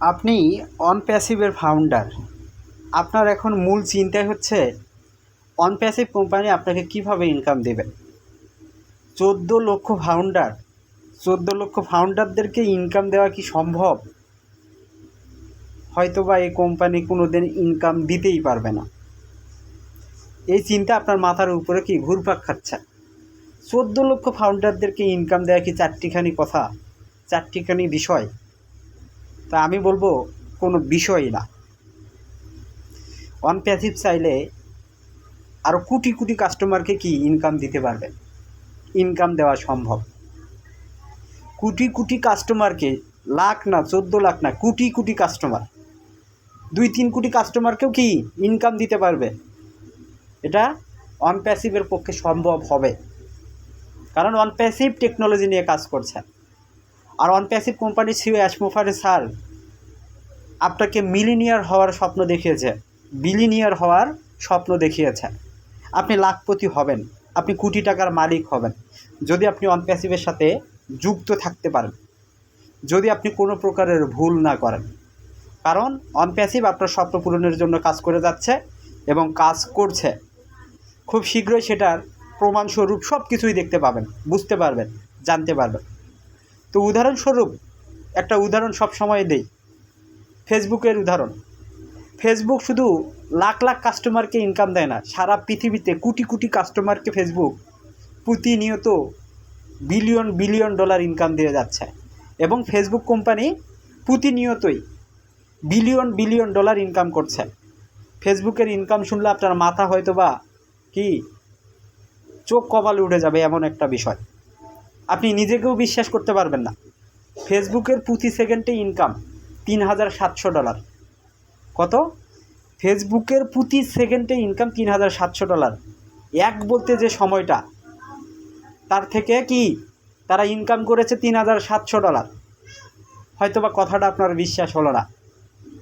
আপনি অনপ্যাসিভের ফাউন্ডার আপনার এখন মূল চিন্তাই হচ্ছে অনপ্যাসিভ কোম্পানি আপনাকে কীভাবে ইনকাম দেবে? চোদ্দ লক্ষ ফাউন্ডার চোদ্দ লক্ষ ফাউন্ডারদেরকে ইনকাম দেওয়া কি সম্ভব? হয়তো বা এই কোম্পানি কোনো দিন ইনকাম দিতেই পারবে না। এই চিন্তা আপনার মাথার উপরে কি ঘুরপাক খাচ্ছে? চোদ্দ লক্ষ ফাউন্ডারদেরকে ইনকাম দেওয়া কি চারটিখানি কথা, চারটিখানি বিষয়? তা আমি বলব কোনো বিষয়ই না। অনপ্যাসিভ চাইলে আরও কোটি কোটি কাস্টমারকে কি ইনকাম দিতে পারবেন? ইনকাম দেওয়া সম্ভব। কোটি কোটি কাস্টমারকে লাখ না, চোদ্দ লাখ না, কোটি কোটি কাস্টমার দুই তিন কোটি কাস্টমারকেও কি ইনকাম দিতে পারবে? এটা অনপ্যাসিভের পক্ষে সম্ভব হবে। কারণ অনপ্যাসিভ টেকনোলজি নিয়ে কাজ করছেন আর অনপ্যাসিভ কোম্পানির সিও অ্যাসমোফারে স্যার, আপনাকে মিলিনিয়ার হওয়ার স্বপ্ন দেখিয়েছে। বিলিনিয়ার হওয়ার স্বপ্ন দেখিয়েছে। আপনি লাখপতি হবেন, আপনি কোটি টাকার মালিক হবেন। যদি আপনি অনপ্যাসিভের সাথে যুক্ত থাকতে পারেন, যদি আপনি কোনো প্রকারের ভুল না করেন। কারণ অনপ্যাসিভ আপনার স্বপ্ন পূরণের জন্য কাজ করে যাচ্ছে এবং কাজ করছে। খুব শীঘ্রই সেটার প্রমাণস্বরূপ সব কিছুই দেখতে পাবেন, বুঝতে পারবেন, জানতে পারবেন। তো উদাহরণস্বরূপ, একটা উদাহরণ সব সময় দেই। ফেসবুকের উদাহরণ। ফেসবুক শুধু লাখ লাখ কাস্টমারকে ইনকাম দেয় না, সারা পৃথিবীতে কোটি কোটি কাস্টমারকে ফেসবুক প্রতিনিয়ত বিলিয়ন বিলিয়ন ডলার ইনকাম দিয়ে যাচ্ছে। এবং ফেসবুক কোম্পানি প্রতিনিয়তই বিলিয়ন বিলিয়ন ডলার ইনকাম করছে। ফেসবুকের ইনকাম শুনলে আপনার মাথা হয়তো বা কি, চোখ কপালে উঠে যাবে এমন একটা বিষয়। আপনি নিজেকেও বিশ্বাস করতে পারবেন না। ফেসবুকের প্রতি সেকেন্ডে ইনকাম তিন হাজার সাতশো ডলার কত? ফেসবুকের প্রতি সেকেন্ডে ইনকাম তিন হাজার সাতশো ডলার এক বলতে যে সময়টা, তার থেকে কি তারা ইনকাম করেছে তিন হাজার সাতশো ডলার হয়তোবা কথাটা আপনার বিশ্বাস হলো না।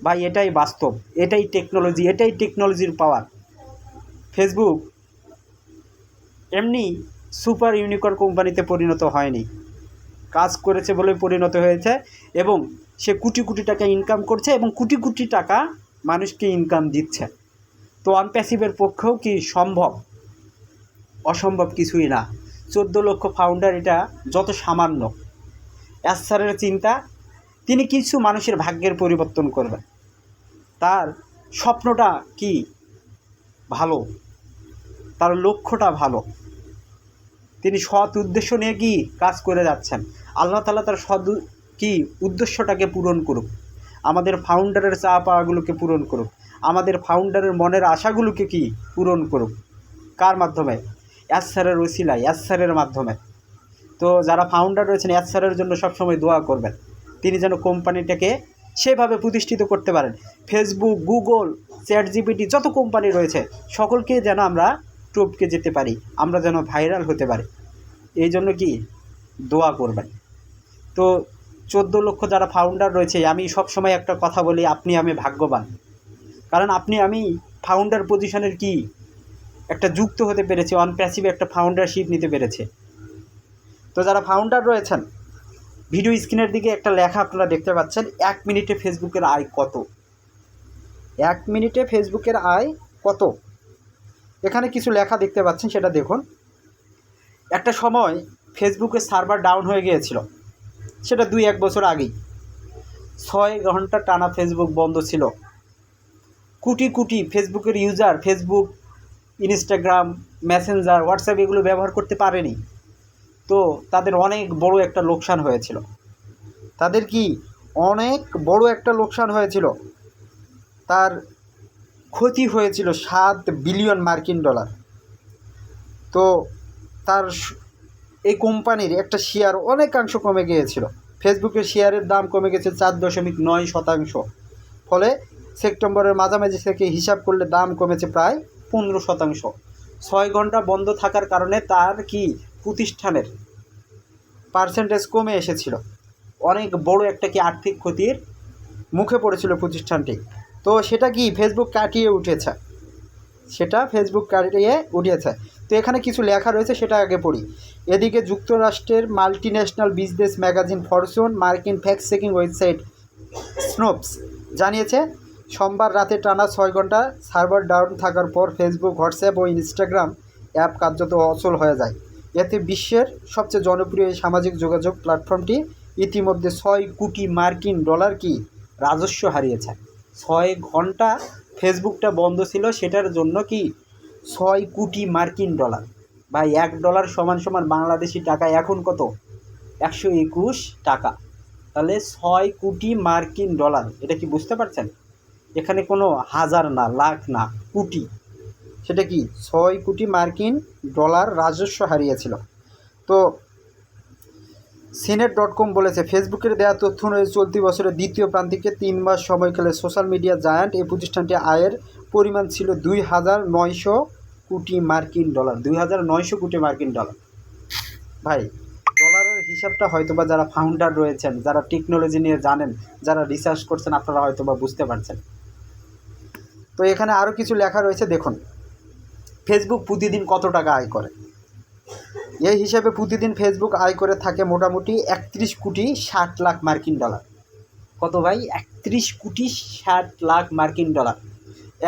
ভাই, এটাই বাস্তব, এটাই টেকনোলজি এটাই টেকনোলজির পাওয়ার ফেসবুক এমনি সুপার ইউনিকর্ন কোম্পানিতে পরিণত হয়নি। কাজ করেছে বলে পরিণত হয়েছে এবং সে কোটি কোটি টাকা ইনকাম করছে এবং কোটি কোটি টাকা মানুষকে ইনকাম দিচ্ছে। তো অনপ্যাসিভের পক্ষেও কি সম্ভব? অসম্ভব কিছুই না। চোদ্দ লক্ষ ফাউন্ডার এটা যত সামান্য। অ্যাসারের চিন্তা, তিনি কিছু মানুষের ভাগ্যের পরিবর্তন করবেন। তার স্বপ্নটা কি? ভালো। তার লক্ষ্যটা ভালো। তিনি সৎ উদ্দেশ্য নিয়ে কি কাজ করে যাচ্ছেন? আল্লাহ তালা তার সৎ কি উদ্দেশ্যটাকে পূরণ করুক। আমাদের ফাউন্ডারের চা পাওয়াগুলোকে পূরণ করুক। আমাদের ফাউন্ডারের মনের আশাগুলোকে কি পূরণ করুক। কার মাধ্যমে? অ্যাসারের ওসিলাই অ্যাসারের মাধ্যমে। তো যারা ফাউন্ডার রয়েছেন অ্যাসারের জন্য সবসময় দোয়া করবেন। তিনি যেন কোম্পানিটাকে সেভাবে প্রতিষ্ঠিত করতে পারেন। ফেসবুক গুগল চ্যাট জিপিটি যত কোম্পানি রয়েছে, সকলকে যেন আমরা টপকে যেতে পারি। আমরা যেন ভাইরাল হতে পারি। এই জন্য কি দোয়া করবেন। তো চোদ্দ লক্ষ যারা ফাউন্ডার রয়েছে, আমি সব সময় একটা কথা বলি, আপনি আমি ভাগ্যবান। কারণ আপনি আমি ফাউন্ডার পজিশনের কি একটা যুক্ত হতে পেরেছি অনপ্যাসিভ একটা ফাউন্ডারশিপ নিতে পেরেছে। তো যারা ফাউন্ডার রয়েছেন ভিডিও স্ক্রিনের দিকে একটা লেখা আপনারা দেখতে পাচ্ছেন, এক মিনিটে ফেসবুকের আয় কত? এক মিনিটে ফেসবুকের আয় কত? এখানে কিছু লেখা দেখতে পাচ্ছেন, সেটা দেখুন। একটা সময় ফেসবুকের সার্ভার ডাউন হয়ে গিয়েছিল। সেটা দুই এক বছর আগেই। ছয় ঘণ্টা টানা ফেসবুক বন্ধ ছিল। কোটি কোটি ফেসবুকের user Facebook, Instagram, Messenger, WhatsApp এগুলো ব্যবহার করতে পারেনি। তো তাদের অনেক বড় একটা লোকসান হয়েছিল। তাদের কি অনেক বড় একটা লোকসান হয়েছিল? তার ক্ষতি হয়েছিল সাত বিলিয়ন মার্কিন ডলার। তো তার এই কোম্পানির একটা শেয়ার অনেকাংশ কমে গিয়েছিল। ফেসবুকের শেয়ারের দাম কমে গেছে চার দশমিক নয় শতাংশ। ফলে সেপ্টেম্বরের মাঝামাঝি থেকে হিসাব করলে দাম কমেছে প্রায় পনেরো শতাংশ। ছয় ঘণ্টা বন্ধ থাকার কারণে তার কি প্রতিষ্ঠানের পার্সেন্টেজ কমে এসেছিল? অনেক বড় একটা কি আর্থিক ক্ষতির মুখে পড়েছিল প্রতিষ্ঠানটি। তো সেটা কি ফেসবুক কাটিয়ে উঠেছে? সেটা ফেসবুক কাটিয়ে উঠিয়েছে তো এখানে কিছু লেখা রয়েছে, সেটা আগে পড়ি। এদিকে যুক্তরাষ্ট্রের multi national business magazine Fortune মার্কিন ফ্যাক্ট চেকিং ওয়েবসাইট স্নোপস জানিয়েছে, সোমবার রাতে টানা ছয় ঘণ্টা সার্ভার ডাউন থাকার পর ফেসবুক হোয়াটসঅ্যাপ ও ইনস্টাগ্রাম অ্যাপ কার্যত অচল হয়ে যায়। এতে বিশ্বের সবচেয়ে জনপ্রিয় সামাজিক যোগাযোগ প্ল্যাটফর্মটি ইতিমধ্যে ছয় কোটি মার্কিন ডলার কি রাজস্ব হারিয়েছে। ছয় ঘণ্টা ফেসবুকটা বন্ধ ছিল, সেটার জন্য কি ছয় কোটি মার্কিন ডলার। ভাই, এক ডলার সমান সমান বাংলাদেশি টাকা এখন কত? একশো একুশ টাকা। তাহলে ছয় কোটি মার্কিন ডলার, এটা কি বুঝতে পারছেন? এখানে কোনো হাজার না, লাখ না, কোটি। সেটা কি? ছয় কোটি মার্কিন ডলার রাজস্ব হারিয়েছিল। তো সিনেট ডট কম বলেছে, ফেসবুকের দেওয়া তথ্য অনুযায়ী চলতি বছরের দ্বিতীয় প্রান্তিকে তিন মাস সময়কালে সোশ্যাল মিডিয়া জায়ান্ট এই প্রতিষ্ঠানটি আয়ের পরিমাণ ছিল দুই হাজার নয়শো কোটি মার্কিন ডলার, দুই হাজার নয়শো কোটি মার্কিন ডলার। ভাই, ডলারের হিসাবটা হয়তোবা যারা ফাউন্ডার রয়েছেন, যারা টেকনোলজি নিয়ে জানেন, যারা রিসার্চ করছেন, আপনারা হয়তোবা বুঝতে পারছেন। তো এখানে আরও কিছু লেখা রয়েছে, দেখুন। ফেসবুক প্রতিদিন কত টাকা আয় করে? এই হিসাবে প্রতিদিন ফেসবুক আয় করে থাকে মোটামুটি একত্রিশ কোটি ষাট লাখ মার্কিন ডলার। কত ভাই? একত্রিশ কোটি ষাট লাখ মার্কিন ডলার।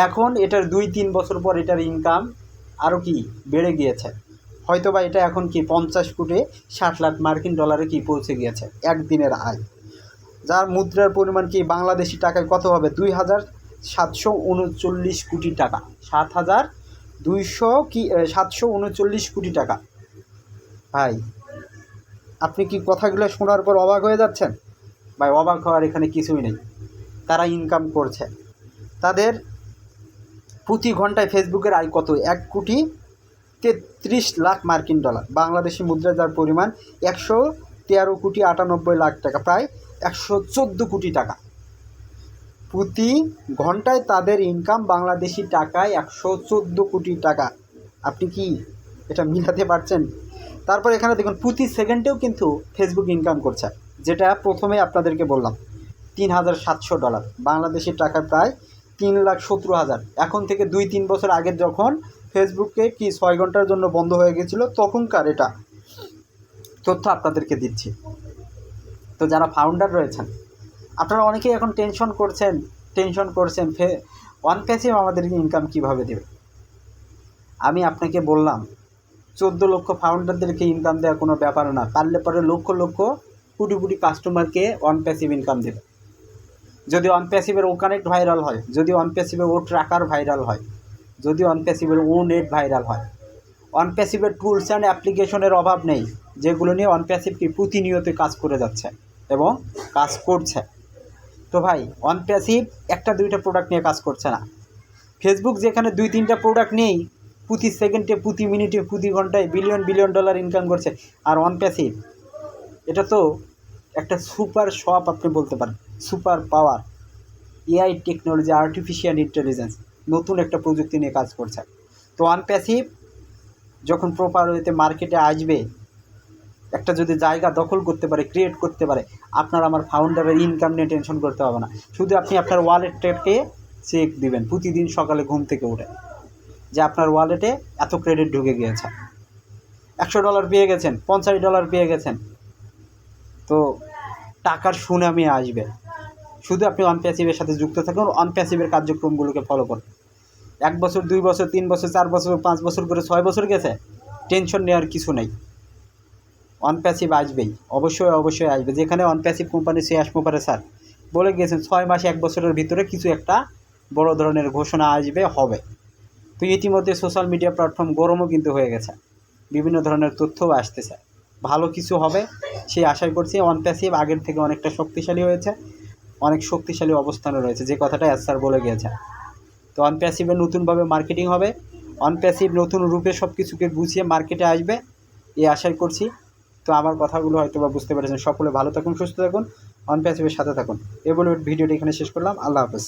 এখন এটার দুই তিন বছর পর এটার ইনকাম আরও কি বেড়ে গিয়েছে। হয়তো বা এটা এখন কি পঞ্চাশ কোটি ষাট লাখ মার্কিন ডলারে কি পৌঁছে গিয়েছে একদিনের আয়। যার মুদ্রার পরিমাণ কি বাংলাদেশি টাকায় কত হবে? দুই হাজার সাতশো উনচল্লিশ কোটি টাকা। সাত হাজার দুইশো কি, সাতশো উনচল্লিশ কোটি টাকা। ভাই, আপনি কি কথাগুলো শোনার পর অবাক হয়ে যাচ্ছেন? ভাই, অবাক হওয়ার এখানে কিছুই নেই। তারা ইনকাম করছে। তাদের প্রতি ঘন্টায় ফেসবুকের আয় কত? এক কোটি তেত্রিশ লাখ মার্কিন ডলার। বাংলাদেশি মুদ্রা যার পরিমাণ একশো তেরো কোটি আটানব্বই লাখ টাকা, প্রায় একশো চোদ্দ কোটি টাকা। প্রতি ঘন্টায় তাদের ইনকাম বাংলাদেশি টাকায় একশো চোদ্দ কোটি টাকা। আপনি কি এটা মিলাতে পারছেন? তারপর এখানে দেখুন, প্রতি সেকেন্ডেও কিন্তু ফেসবুক ইনকাম করছে। যেটা প্রথমে আপনাদেরকে বললাম তিন হাজার সাতশো ডলার। বাংলাদেশি টাকা প্রায় তিন লাখ সতেরো হাজার। এখন থেকে দুই তিন বছর আগের যখন ফেসবুকে কি ছয় ঘণ্টার জন্য বন্ধ হয়ে গেছিল, তখনকার এটা তথ্য আপনাদেরকে দিচ্ছি। তো যারা ফাউন্ডার রয়েছেন, আপনারা অনেকেই এখন টেনশন করছেন টেনশন করছেন, ফে ওয়ান প্যাসিভ আমাদেরকে ইনকাম কীভাবে দেবে? আমি আপনাকে বললাম চোদ্দ লক্ষ ফাউন্ডারদেরকে ইনকাম দেওয়ার কোনো ব্যাপার না। পারলে পরে লক্ষ লক্ষ কোটি কোটি কাস্টমারকে অন প্যাসিভ ইনকাম দেবে। যদি অন প্যাসিভের ও কানেক্ট ভাইরাল হয়, যদি অন প্যাসিভের ও ট্র্যাকার ভাইরাল হয়, যদি অন প্যাসিভের ও নেট ভাইরাল হয়। অন প্যাসিভের টুলস অ্যান্ড অ্যাপ্লিকেশনের অভাব নেই, যেগুলো নিয়ে অন প্যাসিভ প্রতিনিয়ত কাজ করে যাচ্ছে এবং কাজ করছে। তো ভাই অন প্যাসিভ একটা দুইটা প্রোডাক্ট নিয়ে কাজ করছে না। ফেসবুক যেখানে দুই তিনটা প্রোডাক্ট নেই প্রতি সেকেন্ডে, প্রতি মিনিটে, প্রতি ঘন্টায় বিলিয়ন বিলিয়ন ডলার ইনকাম করছে। আর অন প্যাসিভ এটা তো একটা সুপার শপ আপনি বলতে পারেন super power AI technology artificial intelligence নতুন একটা প্রযুক্তি নিয়ে কাজ করছে। তো অন প্যাসিভ যখন প্রপার ওয়েতে মার্কেটে আসবে, একটা যদি জায়গা দখল করতে পারে ক্রিয়েট করতে পারে, আপনার আমার ফাউন্ডারের ইনকাম নিয়ে টেনশন করতে হবে না। শুধু আপনি আপনার ওয়ালেটটাকে চেক দিবেন, প্রতিদিন সকালে ঘুম থেকে উঠে। যে আপনার ওয়ালেটে এত ক্রেডিট ঢুকে গিয়েছে। একশো ডলার পেয়ে গেছেন, পঞ্চাশ ডলার পেয়ে গেছেন। তো টাকার সুনামি আসবে। শুধু আপনি অনপ্যাসিভের সাথে যুক্ত থাকুন অনপ্যাসিভের কার্যক্রমগুলোকে ফলো করুন। এক বছর, দুই বছর, তিন বছর, চার বছর, পাঁচ বছর করে ছয় বছর গেছে টেনশন নেওয়ার কিছু নেই। অনপ্যাসিভ আসবেই, অবশ্যই অবশ্যই আসবে। যেখানে অনপ্যাসিভ কোম্পানি সে আসবে স্যার, বলে গিয়েছেন, ছয় মাস, এক বছরের ভিতরে কিছু একটা বড় ধরনের ঘোষণা আসবে, হবে। তো ইতিমধ্যে সোশ্যাল মিডিয়া প্ল্যাটফর্ম গরমও কিন্তু হয়ে গেছে। বিভিন্ন ধরনের তথ্যও আসতেছে। ভালো কিছু হবে, সেই আশাই করছি। অনপ্যাসিভ আগের থেকে অনেকটা শক্তিশালী হয়েছে। অনেক শক্তিশালী অবস্থানে রয়েছে। যে কথাটা এস স্যার বলে গিয়েছে তো অনপ্যাসিভের নতুনভাবে মার্কেটিং হবে। অনপ্যাসিভ নতুন রূপে সব কিছুকে গুছিয়ে মার্কেটে আসবে। এই আশাই করছি। তো আমার কথাগুলো হয়তো বা বুঝতে পেরেছেন। সকলে ভালো থাকুন, সুস্থ থাকুন। অনপ্যাসিভের সাথে থাকুন। এ বলে ভিডিওটি এখানে শেষ করলাম। আল্লাহ হাফেজ।